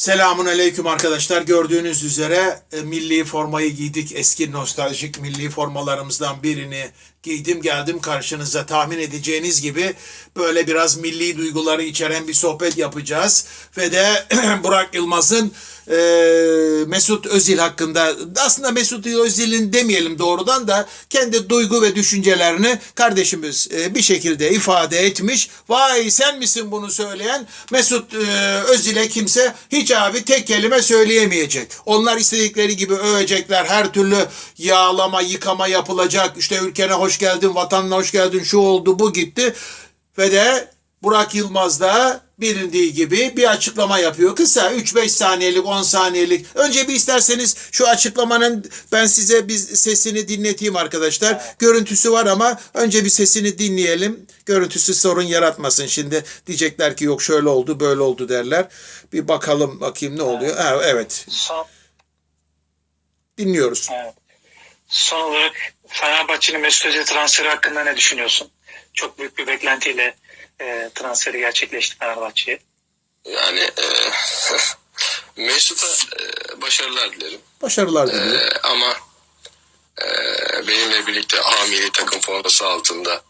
Selamun aleyküm arkadaşlar. Gördüğünüz üzere e, milli formayı giydik. Eski nostaljik milli formalarımızdan birini giydim geldim karşınıza. Tahmin edeceğiniz gibi böyle biraz milli duyguları içeren bir sohbet yapacağız. Ve de Burak Yılmaz'ın e, Mesut Özil hakkında aslında Mesut Özil'in demeyelim doğrudan da kendi duygu ve düşüncelerini kardeşimiz e, bir şekilde ifade etmiş. Vay sen misin bunu söyleyen? Mesut e, Özil'e kimse hiç abi tek kelime söyleyemeyecek. Onlar istedikleri gibi övecekler. Her türlü yağlama, yıkama yapılacak. İşte ülkene hoş geldin, vatanına hoş geldin, şu oldu, bu gitti. Ve de Burak Yılmaz da bilindiği gibi bir açıklama yapıyor. Kısa 3-5 saniyelik 10 saniyelik. Önce bir isterseniz şu açıklamanın ben size bir sesini dinleteyim arkadaşlar. Görüntüsü var ama önce bir sesini dinleyelim. Görüntüsü sorun yaratmasın. Şimdi diyecekler ki yok şöyle oldu böyle oldu derler. Bir bakalım bakayım ne oluyor. Ha, evet dinliyoruz. evet. Son olarak Fenerbahçe'nin Mesut Özil transferi hakkında ne düşünüyorsun? Çok büyük bir beklentiyle e, transferi gerçekleşti Fenerbahçe'ye. Yani e, Mesut'a e, başarılar dilerim. Başarılar diliyorum. E, ama e, benimle birlikte A milli takım forması altında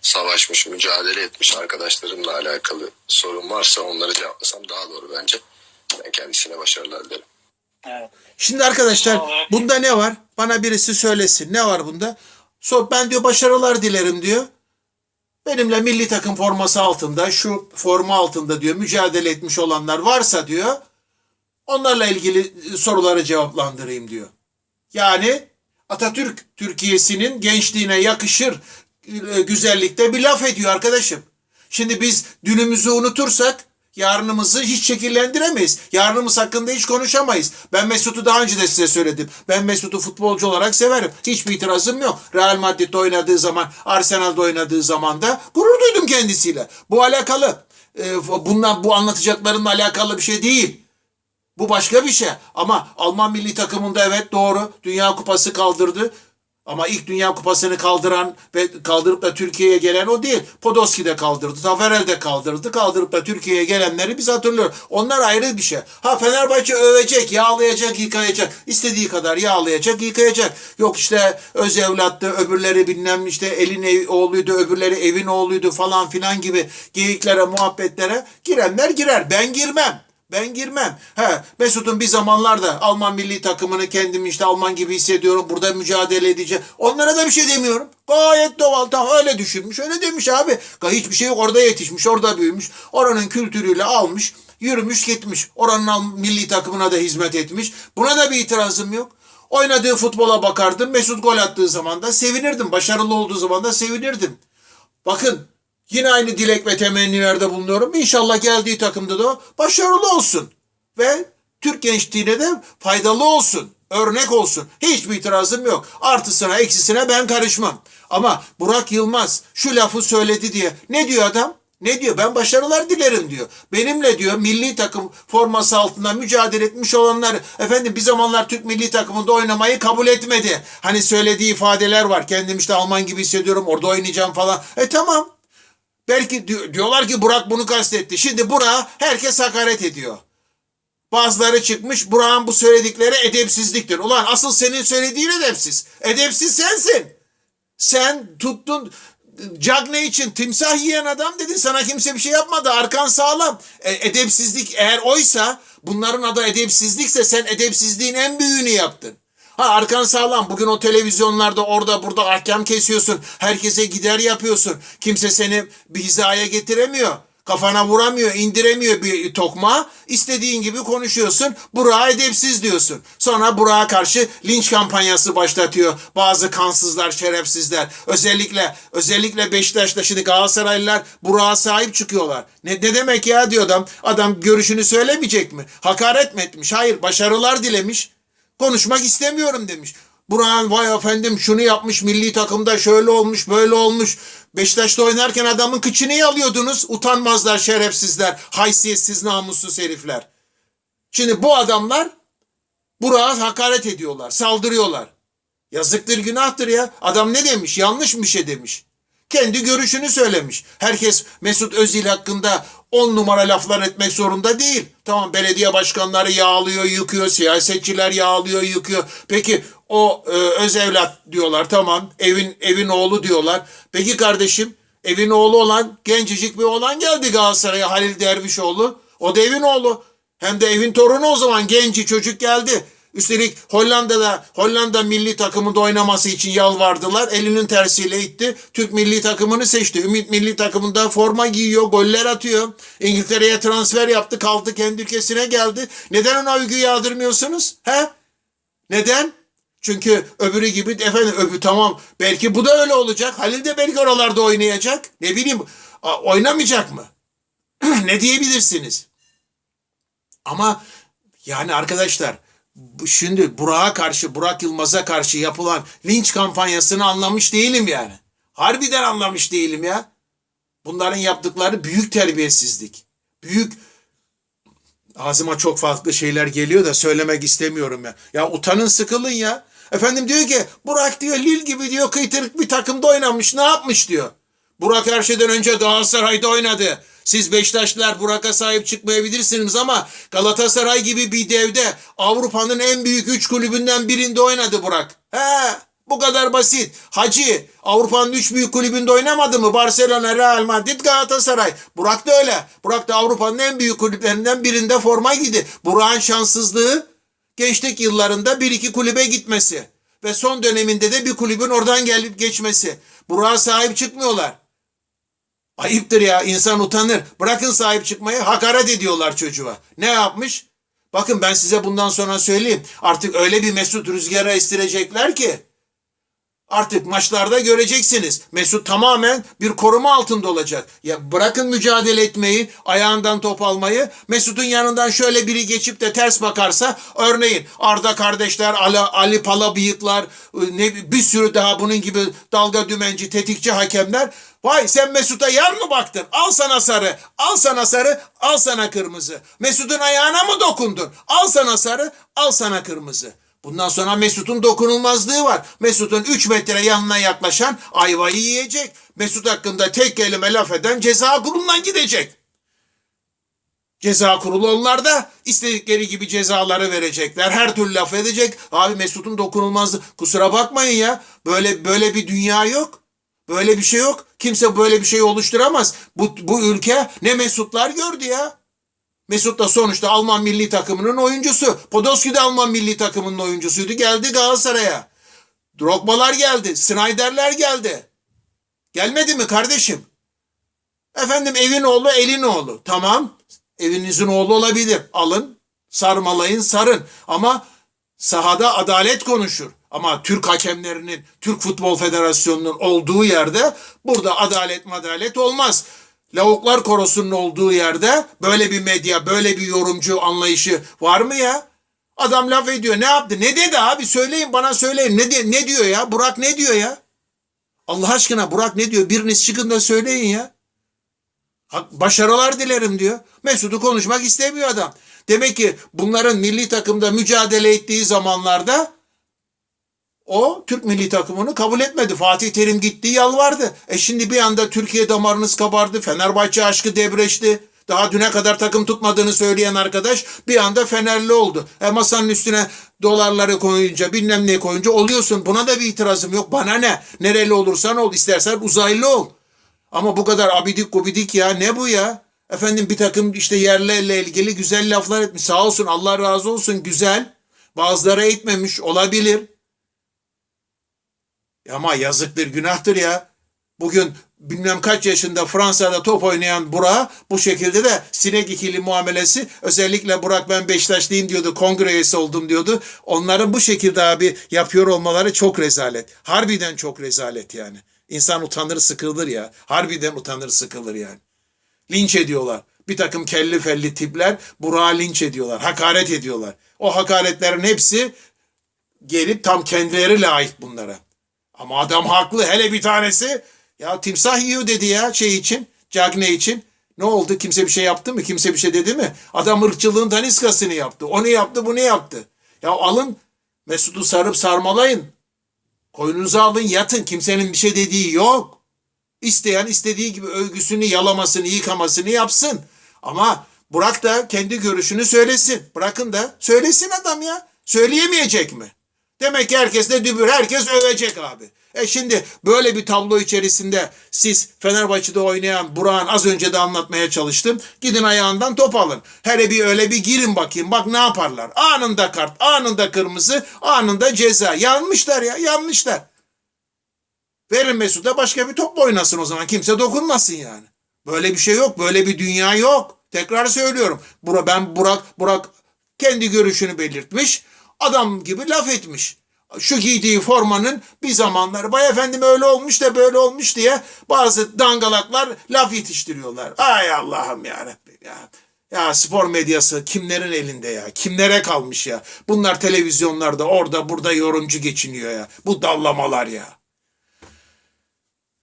savaşmış, mücadele etmiş arkadaşlarımla alakalı sorun varsa onları cevaplasam daha doğru bence. Ben kendisine başarılar dilerim. Evet. Şimdi arkadaşlar bunda ne var? Bana birisi söylesin. Ne var bunda? So, ben diyor başarılar dilerim diyor. Benimle milli takım forması altında, şu forma altında diyor mücadele etmiş olanlar varsa diyor. Onlarla ilgili soruları cevaplandırayım diyor. Yani Atatürk Türkiye'sinin gençliğine yakışır e, güzellikte bir laf ediyor arkadaşım. Şimdi biz dünümüzü unutursak yarınımızı hiç şekillendiremeyiz. Yarınımız hakkında hiç konuşamayız. Ben Mesut'u daha önce de size söyledim. Ben Mesut'u futbolcu olarak severim. Hiçbir itirazım yok. Real Madrid'de oynadığı zaman, Arsenal'da oynadığı zaman da gurur duydum kendisiyle. Bu alakalı. E, bunlar bu anlatacaklarımla alakalı bir şey değil. Bu başka bir şey. Ama Alman milli takımında evet doğru. Dünya Kupası kaldırdı. Ama ilk Dünya Kupası'nı kaldıran ve kaldırıp da Türkiye'ye gelen o değil. Podolski de kaldırdı. Taferel de kaldırdı. Kaldırıp da Türkiye'ye gelenleri biz hatırlıyoruz. Onlar ayrı bir şey. Ha Fenerbahçe övecek, yağlayacak, yıkayacak. İstediği kadar yağlayacak, yıkayacak. Yok işte öz evlattı, öbürleri bilmem işte elin ev, oğluydu, öbürleri evin oğluydu falan filan gibi geyiklere, muhabbetlere girenler girer. Ben girmem. Ben girmem. He, Mesut'un bir zamanlarda Alman milli takımını kendimi işte Alman gibi hissediyorum. Burada mücadele edeceğim. Onlara da bir şey demiyorum. Gayet doğal. Tamam öyle düşünmüş. Öyle demiş abi. Hiçbir şey yok. Orada yetişmiş. Orada büyümüş. Oranın kültürüyle almış. Yürümüş gitmiş. Oranın milli takımına da hizmet etmiş. Buna da bir itirazım yok. Oynadığı futbola bakardım. Mesut gol attığı zaman da sevinirdim. Başarılı olduğu zaman da sevinirdim. Bakın yine aynı dilek ve temennilerde bulunuyorum. İnşallah geldiği takımda da başarılı olsun. Ve Türk gençliğine de faydalı olsun. Örnek olsun. Hiçbir itirazım yok. Artısına eksisine ben karışmam. Ama Burak Yılmaz şu lafı söyledi diye. Ne diyor adam? Ne diyor? Ben başarılar dilerim diyor. Benimle diyor milli takım forması altında mücadele etmiş olanlar efendim bir zamanlar Türk milli takımında oynamayı kabul etmedi. Hani söylediği ifadeler var. Kendim işte Alman gibi hissediyorum orada oynayacağım falan. E tamam. Belki di- diyorlar ki Burak bunu kastetti. Şimdi Burak'a herkes hakaret ediyor. Bazıları çıkmış Burak'ın bu söyledikleri edepsizliktir. Ulan asıl senin söylediğin edepsiz. Edepsiz sensin. Sen tuttun Cagne için timsah yiyen adam dedin sana kimse bir şey yapmadı arkan sağlam. E, edepsizlik eğer oysa bunların adı edepsizlikse sen edepsizliğin en büyüğünü yaptın. Ha arkan sağlam bugün o televizyonlarda orada burada ahkam kesiyorsun. Herkese gider yapıyorsun. Kimse seni bir hizaya getiremiyor. Kafana vuramıyor, indiremiyor bir tokma. İstediğin gibi konuşuyorsun. Burak'a edepsiz diyorsun. Sonra Burak'a karşı linç kampanyası başlatıyor. Bazı kansızlar, şerefsizler. Özellikle özellikle Beşiktaş'ta şimdi Galatasaraylılar Burak'a sahip çıkıyorlar. Ne, ne demek ya diyor adam. Adam görüşünü söylemeyecek mi? Hakaret mi etmiş? Hayır, başarılar dilemiş. Konuşmak istemiyorum demiş. Burak'ın vay efendim şunu yapmış milli takımda şöyle olmuş böyle olmuş. Beşiktaş'ta oynarken adamın kıçını yalıyordunuz. Utanmazlar şerefsizler, haysiyetsiz namussuz herifler. Şimdi bu adamlar Burak'a hakaret ediyorlar, saldırıyorlar. Yazıktır günahtır ya. Adam ne demiş? Yanlış bir şey demiş. Kendi görüşünü söylemiş. Herkes Mesut Özil hakkında on numara laflar etmek zorunda değil. Tamam belediye başkanları yağlıyor, yıkıyor, siyasetçiler yağlıyor, yıkıyor. Peki o e, öz evlat diyorlar tamam evin evin oğlu diyorlar. Peki kardeşim evin oğlu olan gencecik bir oğlan geldi Galatasaray'a Halil Dervişoğlu. O da evin oğlu. Hem de evin torunu o zaman genci çocuk geldi. Üstelik Hollanda'da Hollanda milli takımında oynaması için yalvardılar. Elinin tersiyle itti. Türk milli takımını seçti. Ümit milli takımında forma giyiyor, goller atıyor. İngiltere'ye transfer yaptı, kaldı kendi ülkesine geldi. Neden ona övgü yağdırmıyorsunuz? He? Neden? Çünkü öbürü gibi efendim öbür tamam belki bu da öyle olacak. Halil de belki oralarda oynayacak. Ne bileyim oynamayacak mı? ne diyebilirsiniz? Ama yani arkadaşlar şimdi Burak'a karşı, Burak Yılmaz'a karşı yapılan linç kampanyasını anlamış değilim yani. Harbiden anlamış değilim ya. Bunların yaptıkları büyük terbiyesizlik. Büyük ağzıma çok farklı şeyler geliyor da söylemek istemiyorum ya. Ya utanın sıkılın ya. Efendim diyor ki Burak diyor Lil gibi diyor kıytırık bir takımda oynamış ne yapmış diyor. Burak her şeyden önce Galatasaray'da oynadı. Siz Beşiktaşlılar Burak'a sahip çıkmayabilirsiniz ama Galatasaray gibi bir devde Avrupa'nın en büyük üç kulübünden birinde oynadı Burak. He, bu kadar basit. Hacı Avrupa'nın üç büyük kulübünde oynamadı mı? Barcelona, Real Madrid, Galatasaray. Burak da öyle. Burak da Avrupa'nın en büyük kulüplerinden birinde forma giydi. Burak'ın şanssızlığı gençlik yıllarında bir iki kulübe gitmesi ve son döneminde de bir kulübün oradan gelip geçmesi. Burak'a sahip çıkmıyorlar. Ayıptır ya insan utanır. Bırakın sahip çıkmayı hakaret ediyorlar çocuğa. Ne yapmış? Bakın ben size bundan sonra söyleyeyim. Artık öyle bir Mesut Rüzgar'a estirecekler ki. Artık maçlarda göreceksiniz. Mesut tamamen bir koruma altında olacak. Ya bırakın mücadele etmeyi, ayağından top almayı. Mesut'un yanından şöyle biri geçip de ters bakarsa örneğin Arda kardeşler, Ali, Ali Pala bıyıklar, ne bir sürü daha bunun gibi dalga dümenci, tetikçi hakemler Vay sen Mesut'a yan mı baktın? Al sana sarı, al sana sarı, al sana kırmızı. Mesut'un ayağına mı dokundun? Al sana sarı, al sana kırmızı. Bundan sonra Mesut'un dokunulmazlığı var. Mesut'un 3 metre yanına yaklaşan ayvayı yiyecek. Mesut hakkında tek kelime laf eden ceza kurulundan gidecek. Ceza kurulu onlar da istedikleri gibi cezaları verecekler. Her türlü laf edecek. Abi Mesut'un dokunulmazlığı. Kusura bakmayın ya. Böyle böyle bir dünya yok. Böyle bir şey yok. Kimse böyle bir şey oluşturamaz. Bu, bu ülke ne Mesutlar gördü ya. Mesut da sonuçta Alman milli takımının oyuncusu. Podolski de Alman milli takımının oyuncusuydu. Geldi Galatasaray'a. Drogba'lar geldi. Snyder'ler geldi. Gelmedi mi kardeşim? Efendim evin oğlu elin oğlu. Tamam. Evinizin oğlu olabilir. Alın, sarmalayın, sarın. Ama sahada adalet konuşur. Ama Türk hakemlerinin, Türk Futbol Federasyonu'nun olduğu yerde burada adalet madalet olmaz. Lavuklar korosunun olduğu yerde böyle bir medya, böyle bir yorumcu anlayışı var mı ya? Adam laf ediyor. Ne yaptı? Ne dedi abi? Söyleyin bana söyleyin. Ne, di- ne diyor ya? Burak ne diyor ya? Allah aşkına Burak ne diyor? Biriniz çıkın da söyleyin ya. Başarılar dilerim diyor. Mesut'u konuşmak istemiyor adam. Demek ki bunların milli takımda mücadele ettiği zamanlarda o Türk milli takımını kabul etmedi. Fatih Terim gitti yalvardı. E şimdi bir anda Türkiye damarınız kabardı. Fenerbahçe aşkı debreşti. Daha düne kadar takım tutmadığını söyleyen arkadaş bir anda Fenerli oldu. E masanın üstüne dolarları koyunca bilmem ne koyunca oluyorsun. Buna da bir itirazım yok. Bana ne? Nereli olursan ol. istersen uzaylı ol. Ama bu kadar abidik gubidik ya ne bu ya? Efendim bir takım işte yerlerle ilgili güzel laflar etmiş. Sağ olsun Allah razı olsun güzel. Bazıları etmemiş olabilir. Ama yazıktır günahtır ya. Bugün bilmem kaç yaşında Fransa'da top oynayan Burak bu şekilde de sinek ikili muamelesi özellikle Burak ben Beşiktaşlıyım diyordu kongre üyesi oldum diyordu. Onların bu şekilde abi yapıyor olmaları çok rezalet. Harbiden çok rezalet yani. İnsan utanır sıkılır ya. Harbiden utanır sıkılır yani. Linç ediyorlar. Bir takım kelli felli tipler Burak'ı linç ediyorlar. Hakaret ediyorlar. O hakaretlerin hepsi gelip tam kendileri layık bunlara. Ama adam haklı. Hele bir tanesi ya timsah yiyor dedi ya şey için. Cagne için. Ne oldu? Kimse bir şey yaptı mı? Kimse bir şey dedi mi? Adam ırkçılığın daniskasını yaptı. Onu yaptı, bunu yaptı. Ya alın Mesut'u sarıp sarmalayın. Koyununuza alın yatın. Kimsenin bir şey dediği yok. İsteyen istediği gibi övgüsünü, yalamasını, yıkamasını yapsın. Ama Burak da kendi görüşünü söylesin. Bırakın da söylesin adam ya. Söyleyemeyecek mi? Demek ki herkes de dübür, herkes övecek abi. E şimdi böyle bir tablo içerisinde siz Fenerbahçe'de oynayan Burak'ın az önce de anlatmaya çalıştım. Gidin ayağından top alın. Hele bir öyle bir girin bakayım. Bak ne yaparlar. Anında kart, anında kırmızı, anında ceza. Yanmışlar ya, yanmışlar. Verin Mesut'a başka bir topla oynasın o zaman. Kimse dokunmasın yani. Böyle bir şey yok. Böyle bir dünya yok. Tekrar söylüyorum. Bura ben Burak Burak kendi görüşünü belirtmiş. Adam gibi laf etmiş. Şu giydiği formanın bir zamanlar vay efendim öyle olmuş da böyle olmuş diye bazı dangalaklar laf yetiştiriyorlar. Ay Allah'ım ya ya. Ya spor medyası kimlerin elinde ya? Kimlere kalmış ya? Bunlar televizyonlarda orada burada yorumcu geçiniyor ya. Bu dallamalar ya.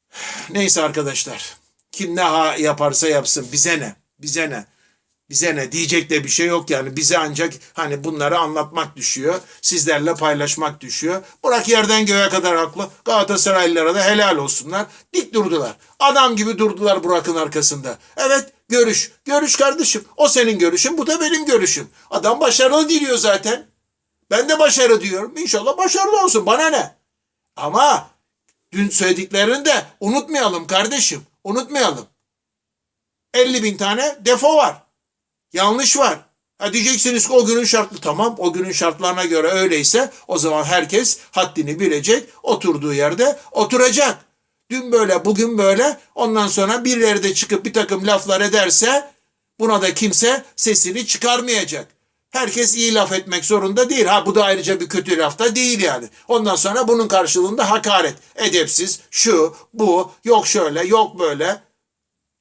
Neyse arkadaşlar. Kim ne ha yaparsa yapsın. Bize ne? Bize ne? Bize ne? Diyecek de bir şey yok yani. Bize ancak hani bunları anlatmak düşüyor. Sizlerle paylaşmak düşüyor. Burak yerden göğe kadar haklı. Galatasaraylılara da helal olsunlar. Dik durdular. Adam gibi durdular Burak'ın arkasında. Evet görüş. Görüş kardeşim. O senin görüşün. Bu da benim görüşüm. Adam başarılı diliyor zaten. Ben de başarı diyorum. İnşallah başarılı olsun. Bana ne? Ama dün söylediklerini de unutmayalım kardeşim. Unutmayalım. 50 bin tane defo var. Yanlış var. Ha diyeceksiniz ki o günün şartlı tamam o günün şartlarına göre öyleyse o zaman herkes haddini bilecek oturduğu yerde oturacak. Dün böyle bugün böyle ondan sonra birileri de çıkıp bir takım laflar ederse buna da kimse sesini çıkarmayacak. Herkes iyi laf etmek zorunda değil. Ha bu da ayrıca bir kötü laf da değil yani. Ondan sonra bunun karşılığında hakaret, edepsiz, şu, bu, yok şöyle, yok böyle.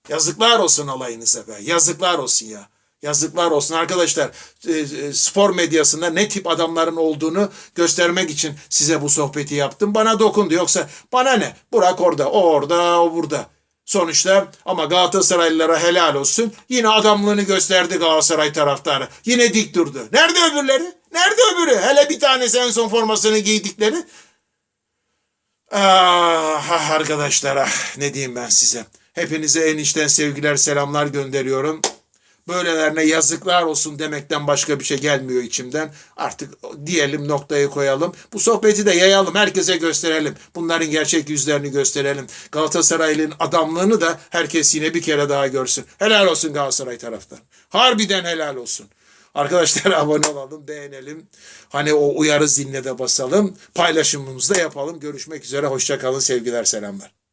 Yazıklar olsun alayınıza be. Yazıklar olsun ya. Yazıklar olsun arkadaşlar. E, e, spor medyasında ne tip adamların olduğunu göstermek için size bu sohbeti yaptım. Bana dokundu. Yoksa bana ne? Burak orada, o orada, o burada. Sonuçta ama Galatasaraylılara helal olsun. Yine adamlığını gösterdi Galatasaray taraftarı. Yine dik durdu. Nerede öbürleri? Nerede öbürü? Hele bir tanesi en son formasını giydikleri. Ah, ah arkadaşlar ah, ne diyeyim ben size. Hepinize en içten sevgiler selamlar gönderiyorum. Böylelerine yazıklar olsun demekten başka bir şey gelmiyor içimden. Artık diyelim noktayı koyalım. Bu sohbeti de yayalım. Herkese gösterelim. Bunların gerçek yüzlerini gösterelim. Galatasaray'ın adamlığını da herkes yine bir kere daha görsün. Helal olsun Galatasaray taraftar. Harbiden helal olsun. Arkadaşlar abone olalım, beğenelim. Hani o uyarı ziline de basalım. Paylaşımımızı da yapalım. Görüşmek üzere. Hoşçakalın. Sevgiler, selamlar.